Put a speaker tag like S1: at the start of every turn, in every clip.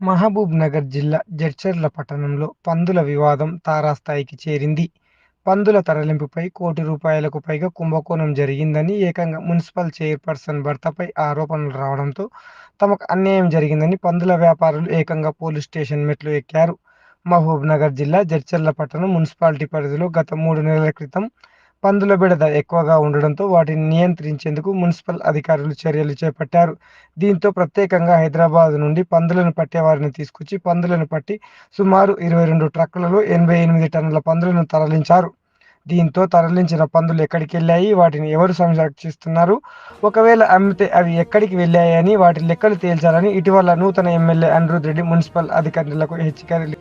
S1: మహబూబ్ నగర్ జిల్లా జడ్చర్ల పట్టణంలో పందుల వివాదం తారాస్థాయికి చేరింది. పందుల తరలింపుపై కోటి రూపాయలకు పైగా కుంభకోణం జరిగిందని ఏకంగా మున్సిపల్ చైర్పర్సన్ భర్తపై ఆరోపణలు రావడంతో తమకు అన్యాయం జరిగిందని పందుల వ్యాపారులు ఏకంగా పోలీస్ స్టేషన్ మెట్లు ఎక్కారు. మహబూబ్ నగర్ జిల్లా జడ్చర్ల పట్టణం మున్సిపాలిటీ పరిధిలో గత మూడు నెలల క్రితం పందుల బెడద ఎక్కువగా ఉండడంతో వాటిని నియంత్రించేందుకు మున్సిపల్ అధికారులు చర్యలు చేపట్టారు. దీంతో ప్రత్యేకంగా హైదరాబాద్ నుండి పందులను పట్టేవారిని తీసుకొచ్చి పందులను పట్టి సుమారు ఇరవై రెండు ట్రక్కులలో ఎనభై ఎనిమిది టన్నుల పందులను తరలించారు. దీంతో తరలించిన పందులు ఎక్కడికి వెళ్ళాయి? వాటిని ఎవరు సంరక్షిస్తున్నారు? ఒకవేళ అమ్మితే అవి ఎక్కడికి వెళ్ళాయని వాటి లెక్కలు తేల్చాలని ఇటీవల నూతన ఎమ్మెల్యే అనిరుద్ రెడ్డి మున్సిపల్ అధికారులకు హెచ్చరికలు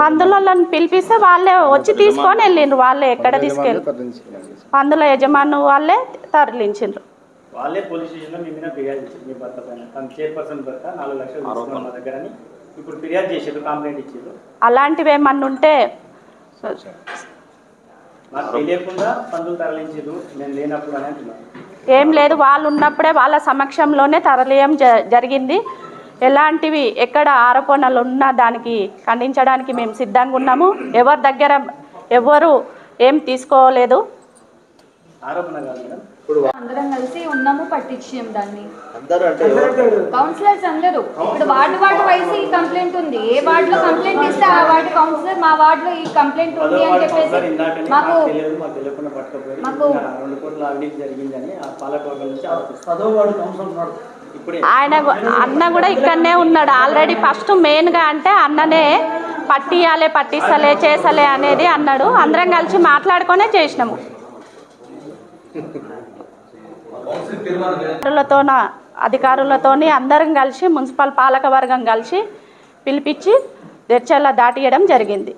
S2: పందులను పిలిపిస్తే వాళ్ళే వచ్చి తీసుకొని వెళ్ళిండ్రు వాళ్ళే ఎక్కడ తీసుకెళ్ళి. పందుల యజమాను వాళ్ళే తరలించిండ్రు.
S3: వాళ్ళే పోలీస్ స్టేషన్లో మీ మీద ఫిర్యాదు చేశారు మీ భర్త పైన. తన చైర్పర్సన్ భర్త నాలుగు లక్షలు తీసుకున్నాం మా దగ్గర అని ఇప్పుడు ఫిర్యాదు చేసారు కంప్లైంట్ ఇచ్చారు.
S2: అలాంటివి ఏమన్నా ఉంటే
S3: నాకు తెలియకుండా పందులు తరలించారు నేను లేనప్పుడు అని అంటున్నాను.
S2: ఏం లేదు వాళ్ళు ఉన్నప్పుడే వాళ్ళ సమక్షంలోనే తరలియం జ- జరిగింది. ఎలాంటివి ఎక్కడ ఆరోపణలు ఉన్నా దానికి ఖండించడానికి మేము సిద్ధంగా ఉన్నాము. ఎవరి దగ్గర ఎవరు ఏం తీసుకోలేదు?
S4: అందరం కలిసి ఉన్నాము పట్టించాం దాన్ని. కౌన్సిలర్స్ అందరూ ఇప్పుడు వార్డు వార్డు వైస్ ఈ కంప్లైంట్ ఉంది. ఏ వార్డు లో కంప్లైంట్ ఇస్తే ఆ వార్డు కౌన్సిలర్ మా వార్డు లో ఈ కంప్లైంట్ ఉంది అని చెప్పేసి మాకు
S3: మాకు జరిగిందని
S2: ఆయన అన్న కూడా ఇక్కడనే ఉన్నాడు. ఆల్రెడీ ఫస్ట్ మెయిన్గా అంటే అన్ననే పట్టియాలే పట్టిస్తలే చేసలే అనేది అన్నాడు. అందరం కలిసి మాట్లాడుకొనే చేసినాము. అధికారులతోన అధికారులతోని అందరం కలిసి మున్సిపల్ పాలక వర్గం కలిసి పిలిపించి దెర్చల్ల దాటియడం జరిగింది.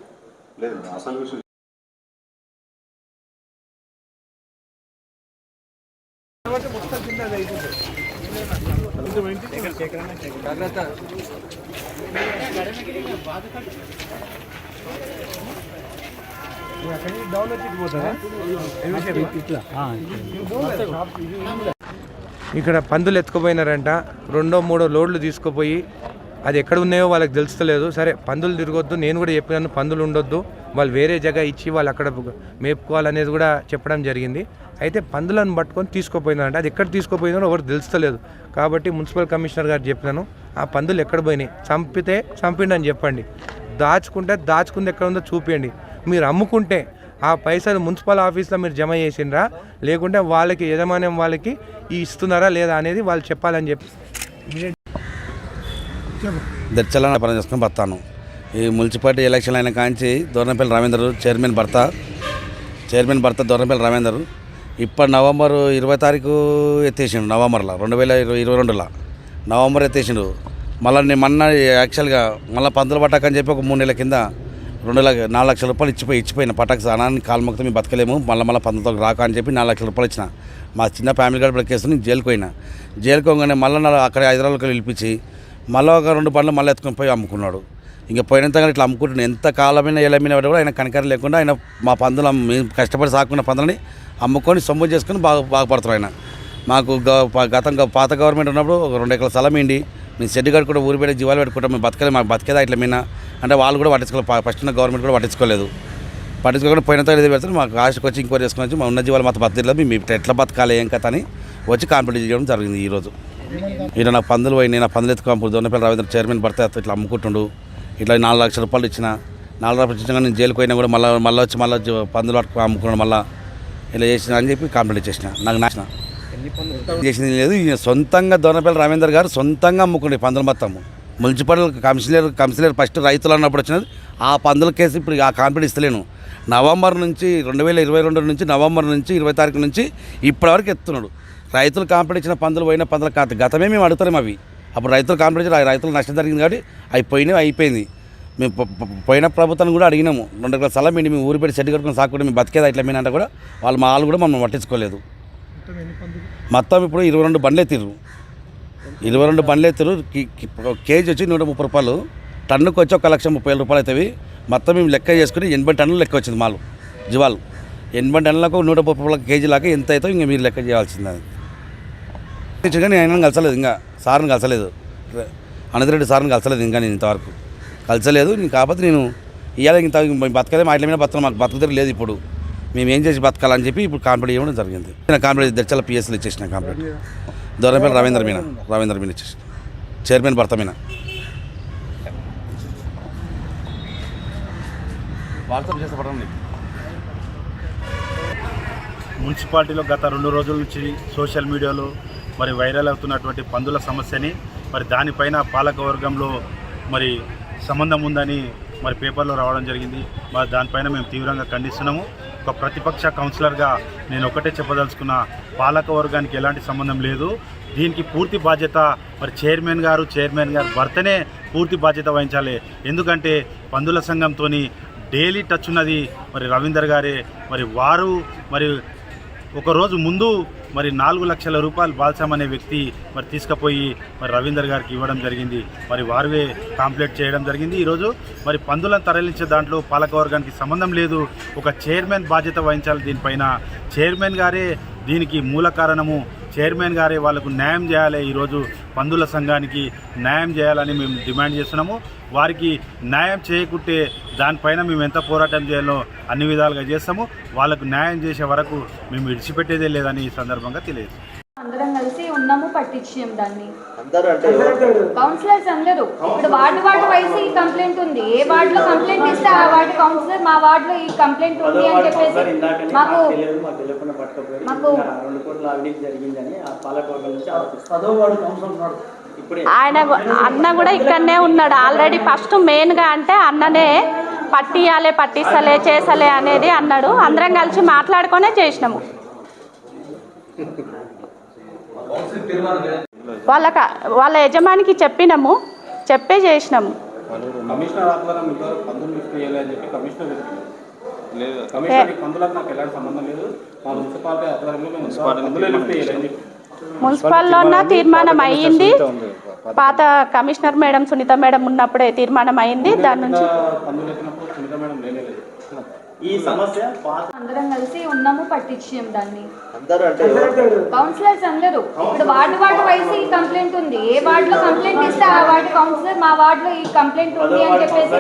S5: ఇక్కడ పందులు ఎత్తుకుపోయినారంట. రెండో మూడో లోడ్లు తీసుకుపోయి అది ఎక్కడ ఉన్నాయో వాళ్ళకి తెలుస్తలేదు. సరే పందులు తిరగొద్దు. నేను కూడా చెప్పినాను పందులు ఉండొద్దు. వాళ్ళు వేరే జగ ఇచ్చి వాళ్ళు అక్కడ మేపుకోవాలనేది కూడా చెప్పడం జరిగింది. అయితే పందులను పట్టుకొని తీసుకుపోయినారంట. అది ఎక్కడ తీసుకుపోయిందో ఎవరు తెలుస్తలేదు. కాబట్టి మున్సిపల్ కమిషనర్ గారు చెప్పినాను ఆ పందులు ఎక్కడ పోయినాయి? చంపితే చంపిండి అని చెప్పండి. దాచుకుంటే దాచుకుంది ఎక్కడ ఉందో చూపించండి మీరు అమ్ముకుంటే ఆ పైసలు మున్సిపల్ ఆఫీస్లో మీరు జమ చేసిండ్రా? లేకుంటే వాళ్ళకి యజమాన్యం వాళ్ళకి ఈ ఇస్తున్నారా లేదా అనేది వాళ్ళు చెప్పాలని చెప్పి.
S6: దర్చలన పని చేసుకుని బతాను. ఈ మున్సిపాలిటీ ఎలక్షన్ అయిన కాంచి దూరంపల్లి రవీందర్ చైర్మన్ భర్త చైర్మన్ భర్త దూరంపల్లి రవీందర్ ఇప్పుడు నవంబర్ ఇరవై తారీఖు ఎత్తేసిండు నవంబర్లో రెండు వేల ఇరవై ఇరవై రెండులో. నవంబర్ ఎత్తేసిండు. మళ్ళీ నేను మొన్న యాక్చువల్గా మళ్ళీ పందులు పట్టాకని చెప్పి ఒక మూడు నెలల కింద రెండు లక్ష నాలుగు లక్షల రూపాయలు ఇచ్చిపోయి ఇచ్చిపోయిన పటాకు స్నానాన్ని కాలుమొక్కితే మేము బతకలేము. మళ్ళీ మళ్ళీ పందులతో రాక అని చెప్పి నాలుగు లక్షల రూపాయలు ఇచ్చిన. మా చిన్న ఫ్యామిలీ గారు కేసు నేను జైలుకు పోయినా. జైలుకోగానే మళ్ళీ అక్కడ హైదరాబాద్కి పిలిపించి మళ్ళీ ఒక రెండు బండ్లు మళ్ళీ ఎత్తుకొని పోయి అమ్ముకున్నాడు. ఇంకా పోయినంతగా ఇట్లా అమ్ముకుంటున్నాడు ఎంత కాలమైన ఎలమైన వాడు కూడా ఆయన కనికరం లేకుండా ఆయన మా పందులు మేము కష్టపడి సాకున్న పందులని అమ్ముకొని సొమ్ము చేసుకుని బాగా బాగుపడుతున్నారు ఆయన. మాకు గ- గతం పాత గవర్నమెంట్ ఉన్నప్పుడు ఒక రెండు ఎకరాల స్థలం ఏంటి మేము షెడ్ కట్టుకుంటే ఊరి పెట్టి జీవాలు పెట్టుకుంటాం మేము బతకలే మాకు బతికేదా ఇట్లా మీన అంటే వాళ్ళు కూడా పట్టించుకోలేదు ఫస్ట్ ఉన్న గవర్నమెంట్ కూడా పట్టించుకోలేదు. పట్టించుకోకుండా పోయినంత ఇది పెడతారు మాకు ఆశకు వచ్చి ఇంక్వైరీ చేసుకుని మా ఉన్న జీవాలు మాత్రం బతకలేదు మేము ఇప్పుడు ఎట్లా బతకాలి ఏం కథ అని వచ్చి కాంపిటీట్ చేయడం జరిగింది ఈరోజు. ఈయన నా పందులు పోయి నేను పందులు ఎత్తుకోప్పుడు దొన్నపల్లి రవీంద్ర చైర్మన్ భర్త ఇట్లా అమ్ముకుంటుండు. ఇట్లా నాలుగు లక్షల రూపాయలు ఇచ్చిన నాలుగు లక్షలు ఇచ్చిన నేను జైలుకు పోయినా కూడా మళ్ళీ మళ్ళీ వచ్చి మళ్ళీ పందులు పట్టుకు అమ్ముకున్నాడు మళ్ళీ ఇలా చేసిన అని చెప్పి కంప్లీట్ చేసిన. నాకు నాచిన చేసింది లేదు. సొంతంగా దొన్నపల్లి రవీందర్ గారు సొంతంగా అమ్ముకుండే పందులు మొత్తం. మున్సిపల్ కమిషనర్ కమిషనర్ ఫస్ట్ రైతులు అన్నప్పుడు వచ్చినది ఆ పందుల కేసు ఇప్పుడు ఆ కాంపిటీ ఇస్తలేను. నవంబర్ నుంచి రెండు వేల ఇరవై రెండు నుంచి నవంబర్ నుంచి ఇరవై తారీఖు నుంచి ఇప్పటివరకు ఎత్తున్నాడు. రైతులు కాంపిటీ ఇచ్చిన పందులు పోయిన పందుల కాదు గతమే మేము అడుగుతాం అవి. అప్పుడు రైతులు ఇచ్చిన రైతులు నష్టం జరిగింది కాబట్టి అవి పోయినవి అయిపోయింది. మేము పోయిన ప్రభుత్వాన్ని కూడా అడిగినాము. రెండు ఎకరాల స్థలం ఏంటి మేము ఊరి పెట్టి సెట్ కట్టుకుని సాకుంటే మేము బతికేదా ఇట్లా మీనంటే కూడా వాళ్ళు మా వాళ్ళు కూడా మమ్మల్ని పట్టించుకోలేదు. మొత్తం ఇప్పుడు ఇరవై రెండు బండ్లు ఎత్తిర్రు. ఇరవై రెండు బండ్లు ఎత్తిరు కేజీ వచ్చి నూట ముప్పై రూపాయలు. టన్నుకు వచ్చి ఒక లక్ష ముప్పై వేల రూపాయలు అవుతాయి మొత్తం మేము లెక్క చేసుకుని ఎనభై టన్నులు లెక్క వచ్చింది మాలు జీవాలు. ఎనభై టన్నులకు నూట ముప్పై కేజీ లాగా ఎంత అవుతుందో ఇంకా మీరు లెక్క చేయాల్సింది. నేను ఆయన కలసలేదు ఇంకా. సార్ని కలసలేదు. అనంతరెడ్డి సార్ని కలసలేదు ఇంకా నేను ఇంతవరకు. కలసలేదు నేను కాకపోతే నేను ఇవాళ ఇంత బతకదే మా ఇంట్లో మీద బతకలు మాకు బతుకుతారు లేదు ఇప్పుడు. మేము ఏం చేసి బతకాలని చెప్పి ఇప్పుడు కాంప్లీట్ ఇవ్వడం జరిగింది. నేను కాంప్లీట్ దర్చాల పిఎస్లు ఇచ్చేసిన కాంప్లీట్ దూరంపల్లి రవీంద్ర మీన రవీంద్ర మీన ఇచ్చేసిన. చైర్మన్ భర్త మీన. వాట్సాప్ చేస్తే పడండి
S7: మున్సిపాలిటీలో గత రెండు రోజుల నుంచి సోషల్ మీడియాలో మరి వైరల్ అవుతున్నటువంటి పందుల సమస్యని మరి దానిపైన పాలకవర్గంలో మరి సంబంధం ఉందని మరి పేపర్లో రావడం జరిగింది. మరి దానిపైన మేము తీవ్రంగా ఖండిస్తున్నాము. ఒక ప్రతిపక్ష కౌన్సిలర్గా నేను ఒకటే చెప్పదలుచుకున్న పాలకవర్గానికి ఎలాంటి సంబంధం లేదు. దీనికి పూర్తి బాధ్యత మరి చైర్మన్ గారు చైర్మన్ గారు భర్తనే పూర్తి బాధ్యత వహించాలి. ఎందుకంటే పందుల సంఘంతోని డైలీ టచ్ ఉన్నది మరి రవీందర్ గారే. మరి వారు మరి ఒకరోజు ముందు మరి నాలుగు లక్షల రూపాయలు బాల్సామ్ అనే వ్యక్తి మరి తీసుకుపోయి మరి రవీందర్ గారికి ఇవ్వడం జరిగింది. మరి వారివే కాంప్లీట్ చేయడం జరిగింది. ఈరోజు మరి పందులను తరలించే దాంట్లో పాలకవర్గానికి సంబంధం లేదు. ఒక చైర్మన్ బాధ్యత వహించాలి దీనిపైన. చైర్మన్ గారే దీనికి మూల కారణము. చైర్మన్ గారే వాళ్ళకు న్యాయం చేయాలి. ఈరోజు పందుల సంఘానికి న్యాయం చేయాలని మేము డిమాండ్ చేస్తున్నాము. వారికి న్యాయం చేయకుంటే దానిపైన మేము ఎంత పోరాటం చేయాలో అన్ని విధాలుగా చేస్తాము. వాళ్ళకు న్యాయం చేసే వరకు మేము విడిచిపెట్టేదే లేదని ఈ సందర్భంగా తెలియదు
S4: ఉన్నాము పట్టించాం దాన్ని. కౌన్సిలర్స్ అందరూ ఇప్పుడు వార్డు వార్డు వైస్ ఈ కంప్లైంట్ ఉంది. ఏ వార్డులో కంప్లైంట్ ఇస్తే ఆ వార్డు కౌన్సిలర్ మా వార్డులో ఈ కంప్లైంట్ ఉంది అని చెప్పేసి మాకు
S3: మాకు
S2: ఆయన అన్న కూడా ఇక్కడనే ఉన్నాడు. ఆల్రెడీ ఫస్ట్ మెయిన్గా అంటే అన్ననే పట్టియాలే పట్టిస్తలే చేసలే అనేది అన్నాడు. అందరం కలిసి మాట్లాడుకొనే చేసినాము. వాళ్ళక వాళ్ళ యజమానికి చెప్పినాము చెప్పే చేసినాము. మున్సిపల్లో ఉన్న తీర్మానం అయ్యింది పాత కమిషనర్ మేడం సునీత మేడం ఉన్నప్పుడే తీర్మానం అయింది. దాని నుంచి
S3: ఈ సమస్య
S4: అందరం కలిసి ఉన్నాము పట్టించాం దాన్ని. కౌన్సిలర్స్ అందరూ ఇప్పుడు వార్డు వార్డు వైస్ ఈ కంప్లైంట్ ఉంది. ఏ వార్డులో కంప్లైంట్ ఇస్తే ఆ వార్డు కౌన్సిలర్ మా వార్డులో ఈ కంప్లైంట్ ఉంది అని చెప్పేసి